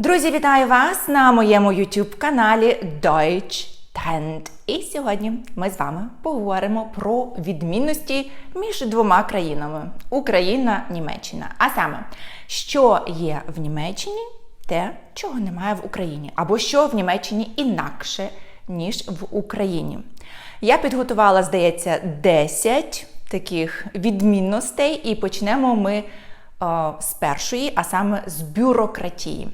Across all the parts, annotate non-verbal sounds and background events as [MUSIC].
Друзі, вітаю вас на моєму YouTube каналі Deutsch Trend. І сьогодні ми з вами поговоримо про відмінності між двома країнами Україна Німеччина. А саме, що є в Німеччині, те, чого немає в Україні, або що в Німеччині інакше, ніж в Україні. Я підготувала, здається, 10 таких відмінностей, і почнемо ми е, з першої, а саме з бюрократії.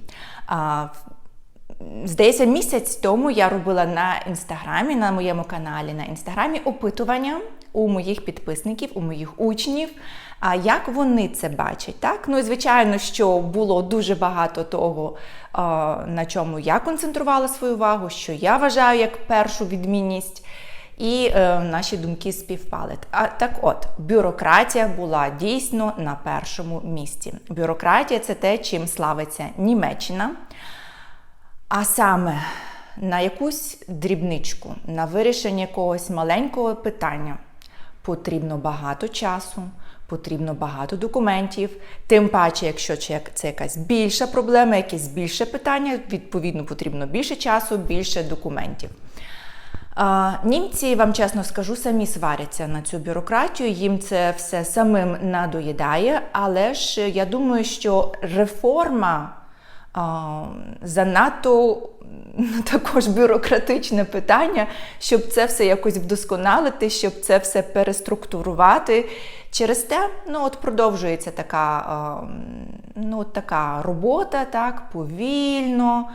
Здається, місяць тому я робила на інстаграмі, на моєму каналі на інстаграмі опитування у моїх підписників, у моїх учнів, як вони це бачать. Так? Ну і звичайно, що було дуже багато того, на чому я концентрувала свою увагу, що я вважаю як першу відмінність. І е, наші думки співпали. А так от, бюрократія була дійсно на першому місці. Бюрократія це те, чим славиться Німеччина. А саме на якусь дрібничку, на вирішення якогось маленького питання потрібно багато часу, потрібно багато документів. Тим паче, якщо це якась більша проблема, якесь більше питання, відповідно потрібно більше часу, більше документів. Німці, вам чесно скажу, самі сваряться на цю бюрократію, їм це все самим надоїдає, але ж я думаю, що реформа занадто [LAUGHS] також бюрократичне питання, щоб це все якось вдосконалити, щоб це все переструктурувати. Через те, ну от продовжується така ну, така робота, так, повільно.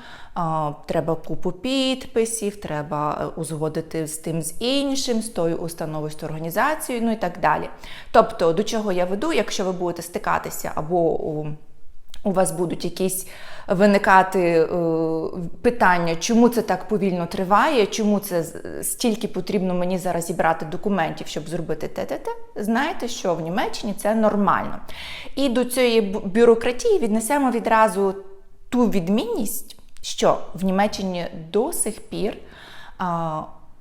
Треба купу підписів, треба узгодити з тим з іншим, з тою установою, з тою організацією, ну і так далі. Тобто, до чого я веду, якщо ви будете стикатися або у, у вас будуть якісь виникати е, питання, чому це так повільно триває, чому це стільки потрібно мені зараз зібрати документів, щоб зробити те-те-те, знаєте, що в Німеччині це нормально. І до цієї бюрократії віднесемо відразу ту відмінність, що в Німеччині до сих пір.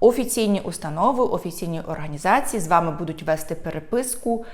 Офіційні установи, офіційні організації з вами будуть вести переписку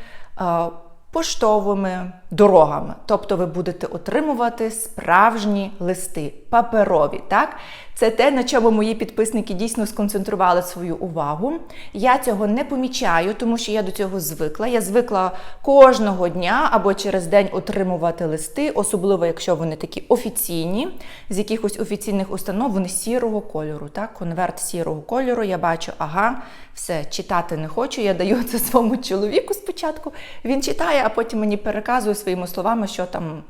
поштовими дорогами. Тобто ви будете отримувати справжні листи, паперові. так? Це те, на чому мої підписники дійсно сконцентрували свою увагу. Я цього не помічаю, тому що я до цього звикла. Я звикла кожного дня або через день отримувати листи, особливо якщо вони такі офіційні, з якихось офіційних установ, вони сірого кольору. так? Конверт сірого кольору. Я бачу, ага, все, читати не хочу. Я даю це [LAUGHS] своєму чоловіку спочатку. Він читає, а потім мені переказує своїми словами, що там.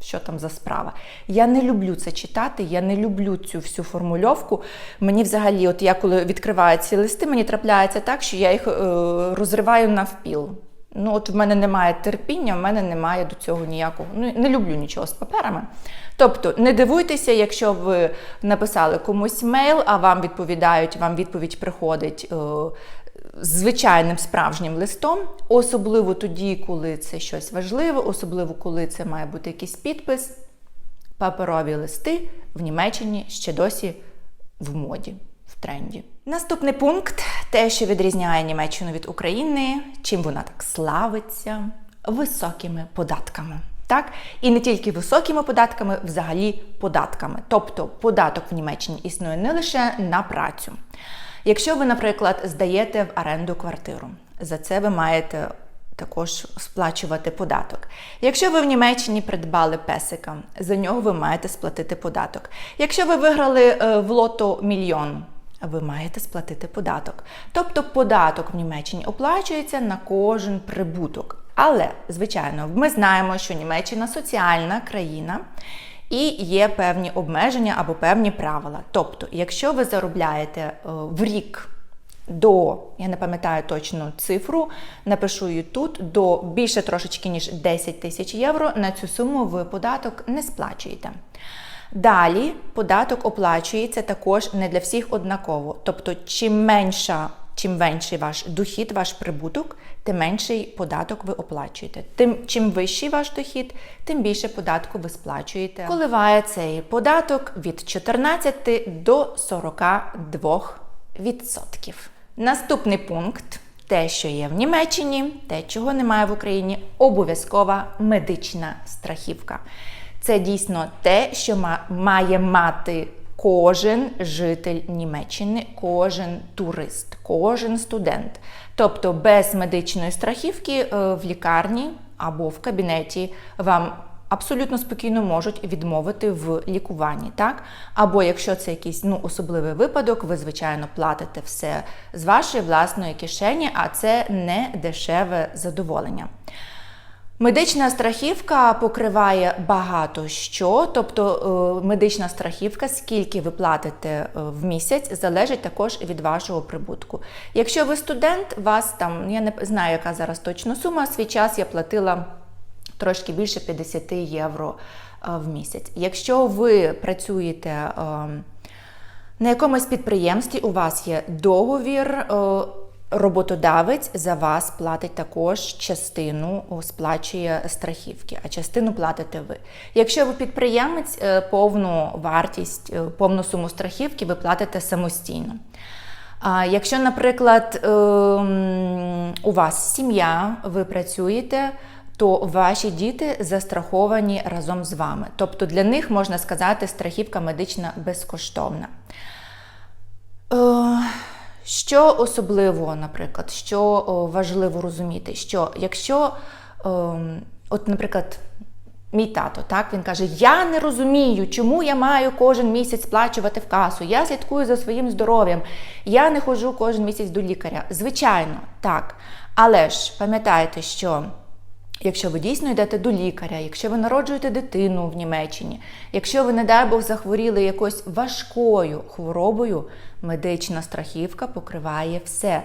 Що там за справа? Я не люблю це читати, я не люблю цю всю формульовку. Мені взагалі, от я коли відкриваю ці листи, мені трапляється так, що я їх е, розриваю навпіл. Ну, от в мене немає терпіння, в мене немає до цього ніякого. Ну, не люблю нічого з паперами. Тобто, не дивуйтеся, якщо ви написали комусь мейл, а вам відповідають, вам відповідь приходить. Е, звичайним справжнім листом, особливо тоді, коли це щось важливе, особливо коли це має бути якийсь підпис. Паперові листи в Німеччині ще досі в моді, в тренді. Наступний пункт те, що відрізняє Німеччину від України, чим вона так славиться, високими податками. Так? І не тільки високими податками, взагалі податками. Тобто податок в Німеччині існує не лише на працю. Якщо ви, наприклад, здаєте в оренду квартиру, за це ви маєте також сплачувати податок. Якщо ви в Німеччині придбали песика, за нього ви маєте сплатити податок. Якщо ви виграли е, в лото мільйон, ви маєте сплатити податок. Тобто податок в Німеччині оплачується на кожен прибуток. Але, звичайно, ми знаємо, що Німеччина соціальна країна. І є певні обмеження або певні правила. Тобто, якщо ви заробляєте е, в рік до, я не пам'ятаю точну цифру, напишу її тут, до більше трошечки, ніж 10 тисяч євро, на цю суму ви податок не сплачуєте. Далі податок оплачується також не для всіх однаково. Тобто, чим менша Чим менший ваш дохід, ваш прибуток, тим менший податок ви оплачуєте. Тим чим вищий ваш дохід, тим більше податку ви сплачуєте. Коливає цей податок від 14 до 42%. Наступний пункт. Те, що є в Німеччині, те, чого немає в Україні, обов'язкова медична страхівка. Це дійсно те, що має мати кожен житель Німеччини, кожен турист, кожен студент. Тобто без медичної страхівки е, в лікарні або в кабінеті вам абсолютно спокійно можуть відмовити в лікуванні, так? Або якщо це якийсь ну, особливий випадок, ви, звичайно, платите все з вашої власної кишені, а це не дешеве задоволення. Медична страхівка покриває багато що, тобто е, медична страхівка, скільки ви платите е, в місяць, залежить також від вашого прибутку. Якщо ви студент, вас там я не знаю, яка зараз точно сума. Свій час я платила трошки більше 50 євро е, в місяць. Якщо ви працюєте е, на якомусь підприємстві, у вас є договір. Е, Роботодавець за вас платить також частину, сплачує страхівки, а частину платите ви. Якщо ви підприємець, е, повну вартість, е, повну суму страхівки ви платите самостійно. А якщо, наприклад, ем, у вас сім'я, ви працюєте, то ваші діти застраховані разом з вами. Тобто для них можна сказати, страхівка медична безкоштовна. Що особливо, наприклад, що важливо розуміти, що якщо, ем, от, наприклад, мій тато, так він каже: Я не розумію, чому я маю кожен місяць сплачувати в касу. Я слідкую за своїм здоров'ям, я не ходжу кожен місяць до лікаря. Звичайно, так. Але ж пам'ятайте, що. Якщо ви дійсно йдете до лікаря, якщо ви народжуєте дитину в Німеччині, якщо ви, не дай Бог, захворіли якоюсь важкою хворобою, медична страхівка покриває все.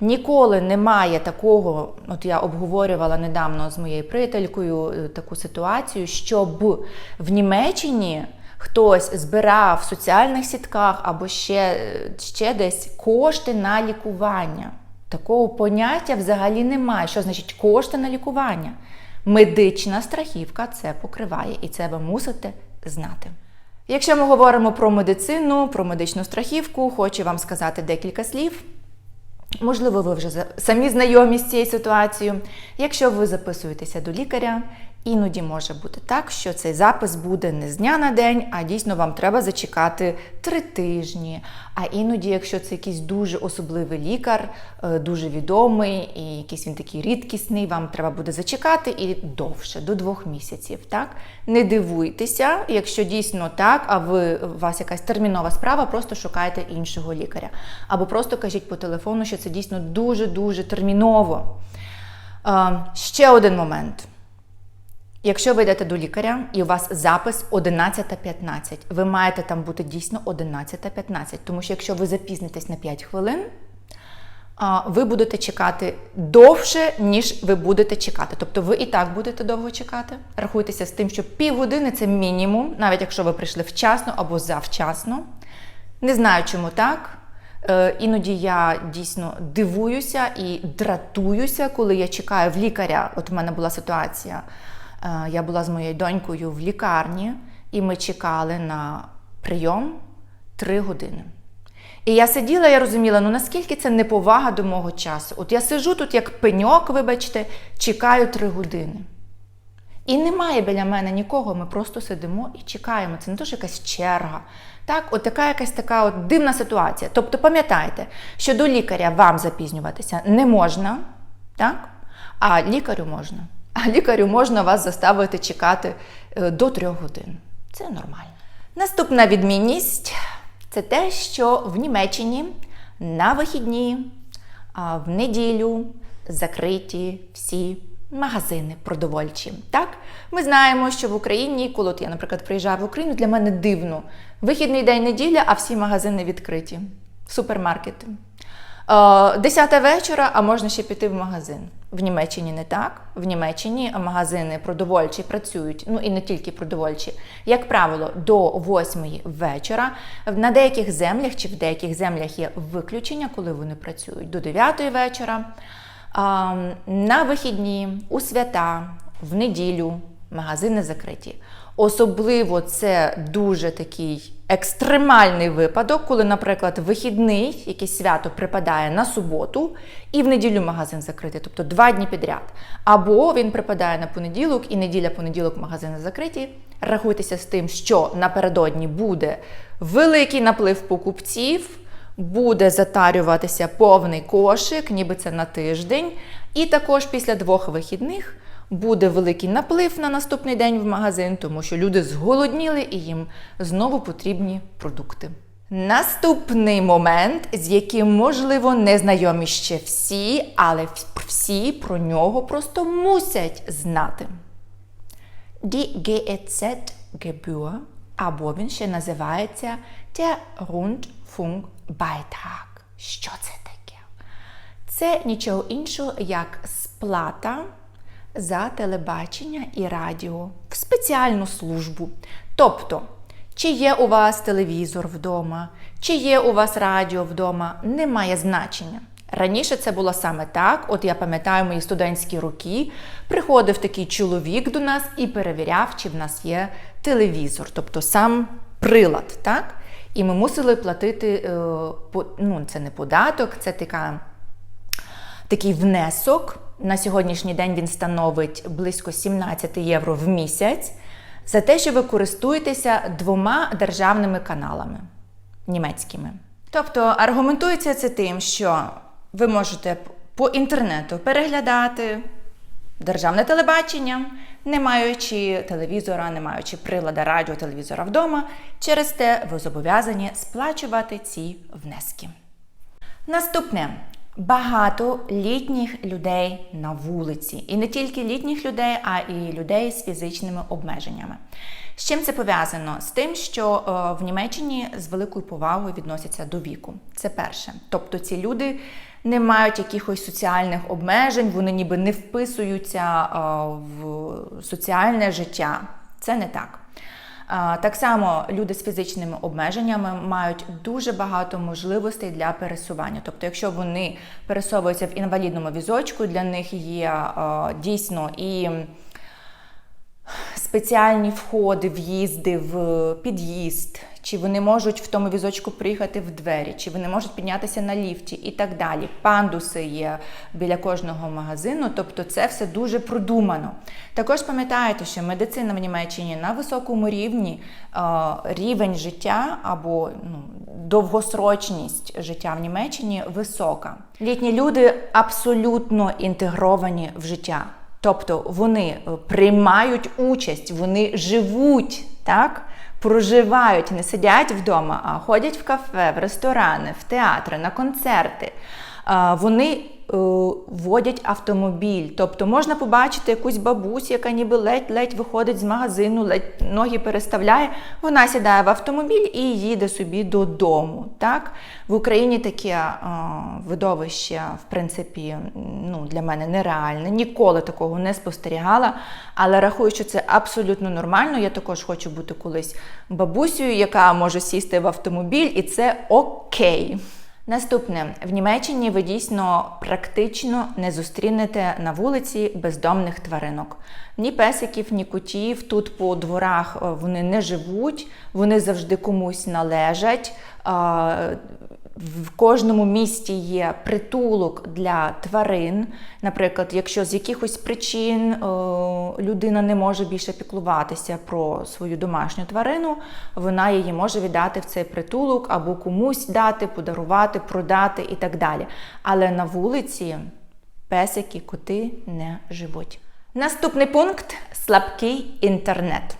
Ніколи немає такого, от я обговорювала недавно з моєю приятелькою е, таку ситуацію, щоб в Німеччині хтось збирав в соціальних сітках або ще, е, ще десь кошти на лікування. Такого поняття взагалі немає. Що значить кошти на лікування? Медична страхівка це покриває, і це ви мусите знати. Якщо ми говоримо про медицину, про медичну страхівку, хочу вам сказати декілька слів. Можливо, ви вже самі знайомі з цією ситуацією. Якщо ви записуєтеся до лікаря, іноді може бути так, що цей запис буде не з дня на день, а дійсно вам треба зачекати три тижні. А іноді, якщо це якийсь дуже особливий лікар, е, дуже відомий і якийсь він такий рідкісний, вам треба буде зачекати і довше, до двох місяців. Так? Не дивуйтеся, якщо дійсно так, а ви у вас якась термінова справа, просто шукайте іншого лікаря. Або просто кажіть по телефону, що це дійсно дуже-дуже терміново. Е, Ще один момент. Якщо ви йдете до лікаря і у вас запис 11.15, ви маєте там бути дійсно 11.15, тому що якщо ви запізнитесь на 5 хвилин, ви будете чекати довше, ніж ви будете чекати. Тобто ви і так будете довго чекати. Рахуйтеся з тим, що півгодини це мінімум, навіть якщо ви прийшли вчасно або завчасно. Не знаю, чому так. Е, Іноді я дійсно дивуюся і дратуюся, коли я чекаю в лікаря. От в мене була ситуація. Е, Я була з моєю донькою в лікарні, і ми чекали на прийом три години. І я сиділа, я розуміла, ну наскільки це неповага до мого часу. От я сижу тут як пеньок, вибачте, чекаю три години. І немає біля мене нікого, ми просто сидимо і чекаємо. Це не що якась черга. Так, от така якась така от дивна ситуація. Тобто пам'ятайте, що до лікаря вам запізнюватися не можна, так? а лікарю можна. А лікарю можна вас заставити чекати е, до трьох годин. Це нормально. Наступна відмінність це те, що в Німеччині на вихідні, а в неділю закриті всі магазини продовольчі. Так, ми знаємо, що в Україні, коли я, наприклад, приїжджаю в Україну, для мене дивно. Вихідний день неділя, а всі магазини відкриті. Супермаркети. Е, Десята вечора, а можна ще піти в магазин. В Німеччині не так. В Німеччині магазини продовольчі працюють, ну і не тільки продовольчі, як правило, до 8 вечора. На деяких землях чи в деяких землях є виключення, коли вони працюють до 9 вечора. На вихідні, у свята, в неділю магазини закриті. Особливо це дуже такий екстремальний випадок, коли, наприклад, вихідний, якесь свято припадає на суботу, і в неділю магазин закритий, тобто два дні підряд. Або він припадає на понеділок, і неділя-понеділок магазини закриті, Рахуйтеся з тим, що напередодні буде великий наплив покупців, буде затарюватися повний кошик, ніби це на тиждень. І також після двох вихідних буде великий наплив на наступний день в магазин, тому що люди зголодніли і їм знову потрібні продукти. Наступний момент, з яким, можливо, не знайомі ще всі, але всі про нього просто мусять знати. Die GEZ-Gebühr, або він ще називається Der Rundfunkbeitrag. Що це таке? Це нічого іншого, як сплата за телебачення і радіо в спеціальну службу. Тобто, чи є у вас телевізор вдома, чи є у вас радіо вдома, не має значення. Раніше це було саме так. От я пам'ятаю мої студентські роки. Приходив такий чоловік до нас і перевіряв, чи в нас є телевізор, тобто сам прилад. так? І ми мусили платити, е, ну це не податок, це така, такий внесок. На сьогоднішній день він становить близько 17 євро в місяць за те, що ви користуєтеся двома державними каналами німецькими. Тобто аргументується це тим, що ви можете по інтернету переглядати державне телебачення, не маючи телевізора, не маючи прилада радіо, телевізора вдома. Через те ви зобов'язані сплачувати ці внески. Наступне. Багато літніх людей на вулиці. І не тільки літніх людей, а і людей з фізичними обмеженнями. З чим це пов'язано? З тим, що е, в Німеччині з великою повагою відносяться до віку. Це перше. Тобто ці люди не мають якихось соціальних обмежень, вони ніби не вписуються е, в соціальне життя. Це не так. Так само люди з фізичними обмеженнями мають дуже багато можливостей для пересування. Тобто, якщо вони пересовуються в інвалідному візочку, для них є дійсно і спеціальні входи, в'їзди в під'їзд, чи вони можуть в тому візочку приїхати в двері, чи вони можуть піднятися на ліфті і так далі. Пандуси є біля кожного магазину, тобто це все дуже продумано. Також пам'ятайте, що медицина в Німеччині на високому рівні е, рівень життя або ну, довгосрочність життя в Німеччині висока. Літні люди абсолютно інтегровані в життя. Тобто вони е, приймають участь, вони живуть, так? Проживають, не сидять вдома, а ходять в кафе, в ресторани, в театри, на концерти. Вони водять автомобіль. Тобто можна побачити якусь бабусю, яка ніби ледь-ледь виходить з магазину, ледь ноги переставляє. Вона сідає в автомобіль і їде собі додому. Так? В Україні таке е, видовище, в принципі, ну, для мене нереальне. Ніколи такого не спостерігала, але рахую, що це абсолютно нормально. Я також хочу бути колись бабусею, яка може сісти в автомобіль, і це окей. Наступне в Німеччині ви дійсно практично не зустрінете на вулиці бездомних тваринок. Ні песиків, ні кутів. Тут по дворах е, вони не живуть, вони завжди комусь належать. В кожному місті є притулок для тварин. Наприклад, якщо з якихось причин е, людина не може більше піклуватися про свою домашню тварину, вона її може віддати в цей притулок або комусь дати, подарувати, продати і так далі. Але на вулиці песики, коти не живуть. Наступний пункт слабкий інтернет.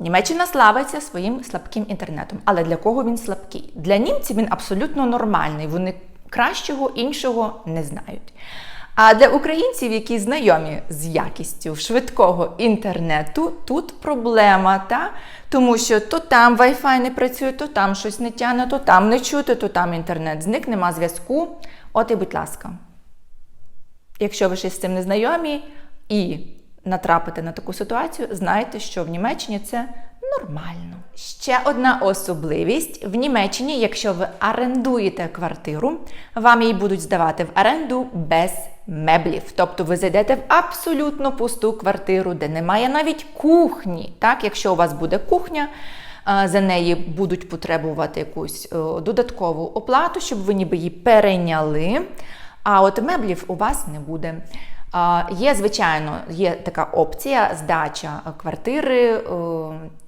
Німеччина славиться своїм слабким інтернетом. Але для кого він слабкий? Для німців він абсолютно нормальний. Вони кращого іншого не знають. А для українців, які знайомі з якістю швидкого інтернету, тут проблема, та? тому що то там Wi-Fi не працює, то там щось не тягне, то там не чути, то там інтернет зник, нема зв'язку. От і будь ласка. Якщо ви ще з цим не знайомі і натрапите на таку ситуацію, знайте, що в Німеччині це нормально. Ще одна особливість: в Німеччині, якщо ви орендуєте квартиру, вам її будуть здавати в оренду без меблів. Тобто ви зайдете в абсолютно пусту квартиру, де немає навіть кухні. Так, якщо у вас буде кухня. За неї будуть потребувати якусь е, додаткову оплату, щоб ви ніби її перейняли. А от меблів у вас не буде. Є, звичайно, є така опція здача квартири е,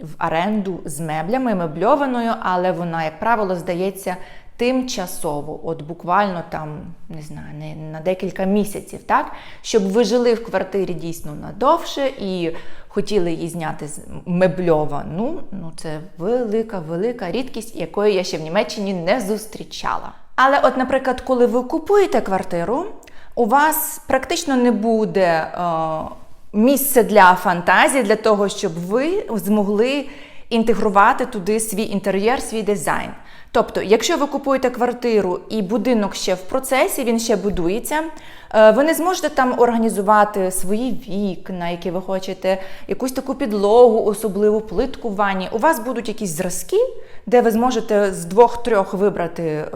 в оренду з меблями, мебльованою, але вона, як правило, здається тимчасово, от буквально там, не знаю, не на декілька місяців, так? Щоб ви жили в квартирі дійсно надовше і хотіли її зняти з мебльовану. Ну, це велика, велика рідкість, якої я ще в Німеччині не зустрічала. Але, от, наприклад, коли ви купуєте квартиру, у вас практично не буде е, місця для фантазії, для того, щоб ви змогли інтегрувати туди свій інтер'єр, свій дизайн. Тобто, якщо ви купуєте квартиру і будинок ще в процесі, він ще будується, е, ви не зможете там організувати свої вікна, які ви хочете, якусь таку підлогу, особливу плитку в ванні. У вас будуть якісь зразки, де ви зможете з двох-трьох вибрати е,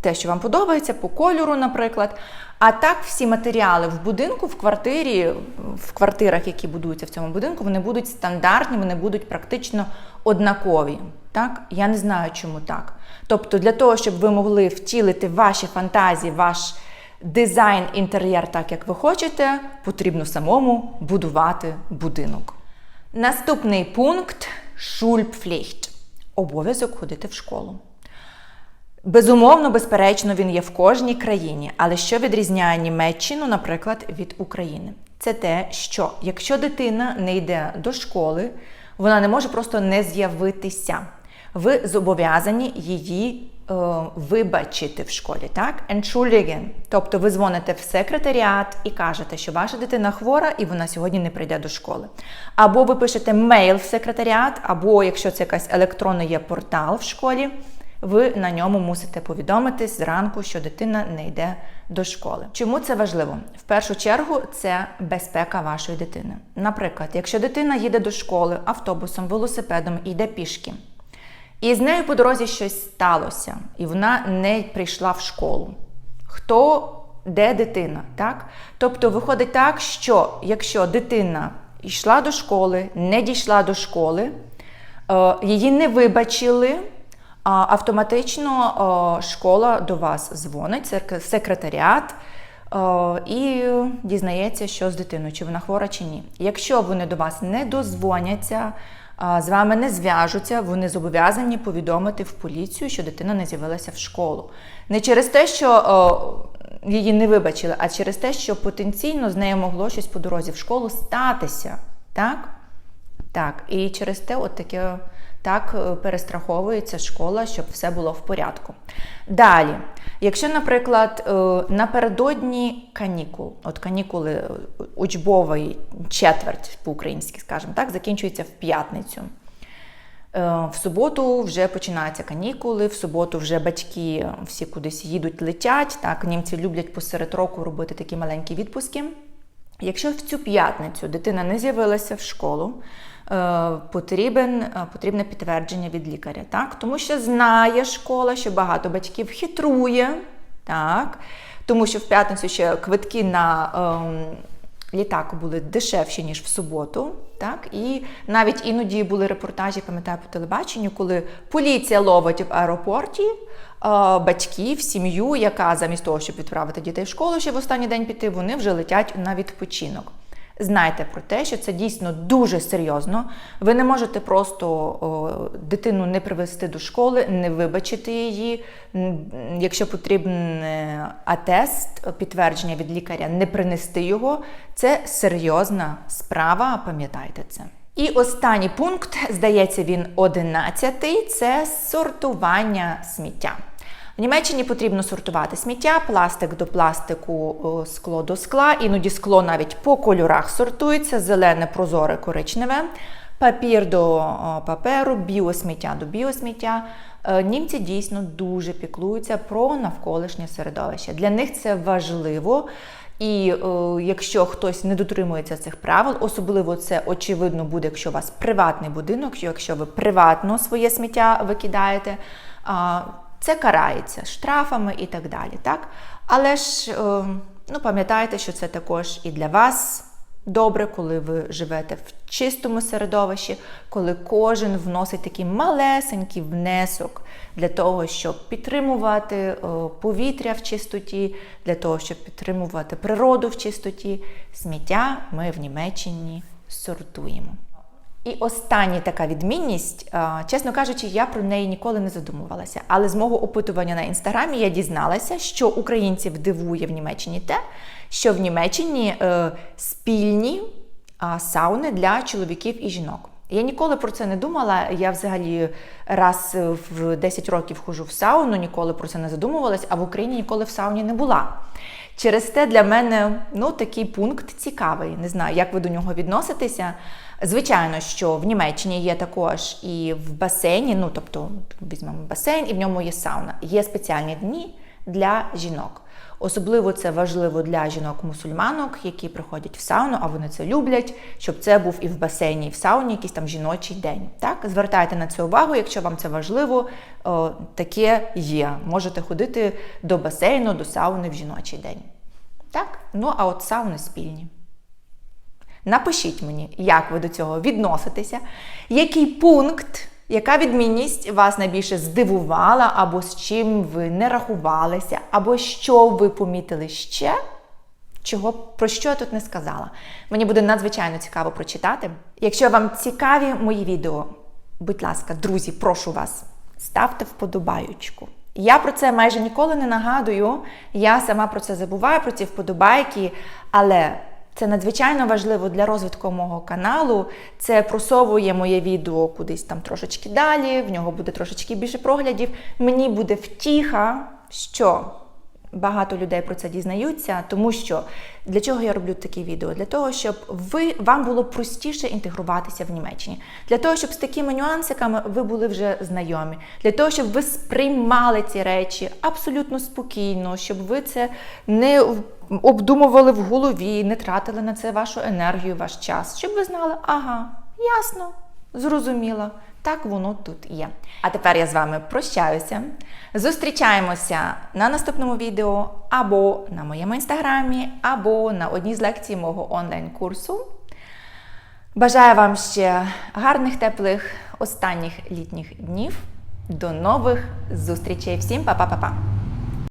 те, що вам подобається, по кольору, наприклад. А так, всі матеріали в будинку, в квартирі, в квартирах, які будуються в цьому будинку, вони будуть стандартні, вони будуть практично однакові. Так? Я не знаю, чому так. Тобто, для того, щоб ви могли втілити ваші фантазії, ваш дизайн, інтер'єр так, як ви хочете, потрібно самому будувати будинок. Наступний пункт Schulpflicht. Обов'язок ходити в школу. Безумовно, безперечно, він є в кожній країні, але що відрізняє Німеччину, наприклад, від України? Це те, що якщо дитина не йде до школи, вона не може просто не з'явитися. Ви зобов'язані її е, вибачити в школі, так? Entschuldigen. Тобто ви дзвоните в секретаріат і кажете, що ваша дитина хвора і вона сьогодні не прийде до школи. Або ви пишете мейл в секретаріат, або якщо це якась електронний є портал в школі ви на ньому мусите повідомитись зранку, що дитина не йде до школи. Чому це важливо? В першу чергу це безпека вашої дитини. Наприклад, якщо дитина їде до школи автобусом, велосипедом і йде пішки, і з нею по дорозі щось сталося, і вона не прийшла в школу. Хто де дитина? так? Тобто виходить так, що якщо дитина йшла до школи, не дійшла до школи, е, її не вибачили автоматично школа до вас дзвонить, секретаріат. І дізнається, що з дитиною, чи вона хвора, чи ні. Якщо вони до вас не дозвоняться, з вами не зв'яжуться, вони зобов'язані повідомити в поліцію, що дитина не з'явилася в школу. Не через те, що її не вибачили, а через те, що потенційно з нею могло щось по дорозі в школу статися. Так? Так, і через те, от таке так е, перестраховується школа, щоб все було в порядку. Далі, якщо, наприклад, е, напередодні канікул, от канікули е, учбової четверть по-українськи, скажімо так, закінчується в п'ятницю. В суботу вже починаються канікули, в суботу вже батьки всі кудись їдуть, летять. Так, Німці люблять посеред року робити такі маленькі відпуски. Якщо в цю п'ятницю дитина не з'явилася в школу, Е, потрібен, е, потрібне підтвердження від лікаря. Так? Тому що знає школа, що багато батьків хитрує, так? тому що в п'ятницю ще квитки на ем, літак були дешевші, ніж в суботу. Так? І навіть іноді були репортажі, пам'ятаю по телебаченню, коли поліція ловить в аеропорті. Батьків, сім'ю, яка замість того, щоб відправити дітей в школу ще в останній день піти, вони вже летять на відпочинок. Знайте про те, що це дійсно дуже серйозно. Ви не можете просто о, дитину не привести до школи, не вибачити її. Якщо потрібен атест, підтвердження від лікаря, не принести його. Це серйозна справа, пам'ятайте це. І останній пункт, здається, він одинадцятий це сортування сміття. В Німеччині потрібно сортувати сміття, пластик до пластику, скло до скла, іноді скло навіть по кольорах сортується, зелене, прозоре, коричневе, папір до паперу, біосміття до біосміття. Е, німці дійсно дуже піклуються про навколишнє середовище. Для них це важливо. І е, якщо хтось не дотримується цих правил, особливо це очевидно буде, якщо у вас приватний будинок, якщо ви приватно своє сміття викидаєте. Е, це карається штрафами і так далі. так? Але ж е, ну, пам'ятайте, що це також і для вас добре, коли ви живете в чистому середовищі, коли кожен вносить такий малесенький внесок для того, щоб підтримувати е, повітря в чистоті, для того, щоб підтримувати природу в чистоті. Сміття ми в Німеччині сортуємо. І остання така відмінність, е, чесно кажучи, я про неї ніколи не задумувалася. Але з мого опитування на інстаграмі я дізналася, що українців дивує в Німеччині те, що в Німеччині е, спільні сауни для чоловіків і жінок. Я ніколи про це не думала. Я взагалі раз в 10 років хожу в сауну, ніколи про це не задумувалась, а в Україні ніколи в сауні не була. Через те для мене ну, такий пункт цікавий. Не знаю, як ви до нього відноситеся. Звичайно, що в Німеччині є також і в басейні, ну тобто візьмемо басейн, і в ньому є сауна. Є спеціальні дні для жінок. Особливо це важливо для жінок-мусульманок, які приходять в сауну, а вони це люблять, щоб це був і в басейні, і в сауні якийсь там жіночий день. Так, звертайте на це увагу, якщо вам це важливо, о, таке є. Можете ходити до басейну, до сауни в жіночий день. Так, ну а от сауни спільні. Напишіть мені, як ви до цього відноситеся, який пункт, яка відмінність вас найбільше здивувала, або з чим ви не рахувалися, або що ви помітили ще, чого, про що я тут не сказала. Мені буде надзвичайно цікаво прочитати. Якщо вам цікаві мої відео, будь ласка, друзі, прошу вас, ставте вподобаючку. Я про це майже ніколи не нагадую. Я сама про це забуваю, про ці вподобайки, але це надзвичайно важливо для розвитку мого каналу. Це просовує моє відео кудись там трошечки далі, в нього буде трошечки більше проглядів. Мені буде втіха, що багато людей про це дізнаються, тому що для чого я роблю такі відео? Для того, щоб ви вам було простіше інтегруватися в Німеччині, для того, щоб з такими нюансиками ви були вже знайомі, для того, щоб ви сприймали ці речі абсолютно спокійно, щоб ви це не обдумували в голові, не тратили на це вашу енергію, ваш час, щоб ви знали, ага, ясно, зрозуміло. Так воно тут є. А тепер я з вами прощаюся. Зустрічаємося на наступному відео або на моєму інстаграмі, або на одній з лекцій мого онлайн-курсу. Бажаю вам ще гарних, теплих останніх літніх днів. До нових зустрічей. Всім па-па-па-па!